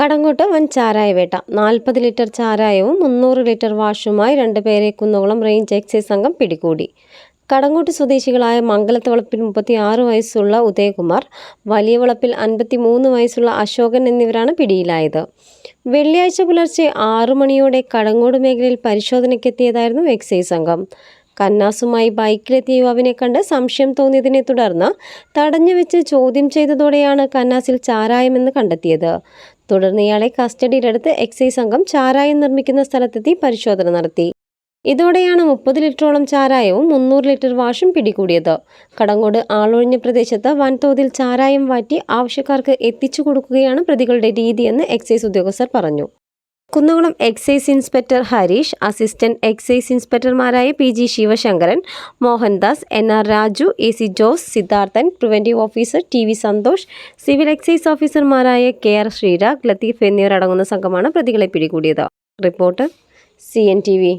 കടങ്ങോട്ട് വൻ ചാരായ വേട്ട. നാൽപ്പത് ലിറ്റർ ചാരായവും മുന്നൂറ് ലിറ്റർ വാഷുമായി രണ്ടുപേരെ കുന്നകുളം റേഞ്ച് എക്സൈസ് സംഘം പിടികൂടി. കടങ്ങോട്ട് സ്വദേശികളായ മംഗലത്ത് വളപ്പിൽ മുപ്പത്തി ആറ് വയസ്സുള്ള ഉദയകുമാർ വലിയ വളപ്പിൽ അൻപത്തി മൂന്ന് വയസ്സുള്ള അശോകൻ എന്നിവരാണ് പിടിയിലായത്. വെള്ളിയാഴ്ച പുലർച്ചെ ആറു മണിയോടെ കടങ്ങോട് മേഖലയിൽ പരിശോധനയ്ക്കെത്തിയതായിരുന്നു എക്സൈസ് സംഘം. കന്നാസുമായി ബൈക്കിലെത്തിയ യുവാവിനെ കണ്ട് സംശയം തോന്നിയതിനെ തുടർന്ന് തടഞ്ഞു വെച്ച് ചോദ്യം ചെയ്തതോടെയാണ് കന്നാസിൽ ചാരായമെന്ന് കണ്ടെത്തിയത്. തുടർന്ന് ഇയാളെ കസ്റ്റഡിയിലെടുത്ത് എക്സൈസ് സംഘം ചാരായം നിർമ്മിക്കുന്ന സ്ഥലത്തെത്തി പരിശോധന നടത്തി. ഇതോടെയാണ് മുപ്പത് ലിറ്ററോളം ചാരായവും മുന്നൂറ് ലിറ്റർ വാഷും പിടികൂടിയത്. കടങ്ങോട് ആളൊഴിഞ്ഞ പ്രദേശത്ത് വൻതോതിൽ ചാരായം വാറ്റി ആവശ്യക്കാർക്ക് എത്തിച്ചു കൊടുക്കുകയാണ് പ്രതികളുടെ രീതിയെന്ന് എക്സൈസ് ഉദ്യോഗസ്ഥർ പറഞ്ഞു. Kunnakulam excise inspector Harish assistant excise ഇൻസ്പെക്ടർമാരായ P G Sivasankaran Mohandas N R Raju A C Jose Siddharthan preventive officer T V Santhosh civil excise ഓഫീസർമാരായ കെ ആർ ശ്രീരാഗ് ലത്തീഫ് എന്നിവരടങ്ങുന്ന സംഘമാണ് പ്രതികളെ പിടികൂടിയത്. Report C N T V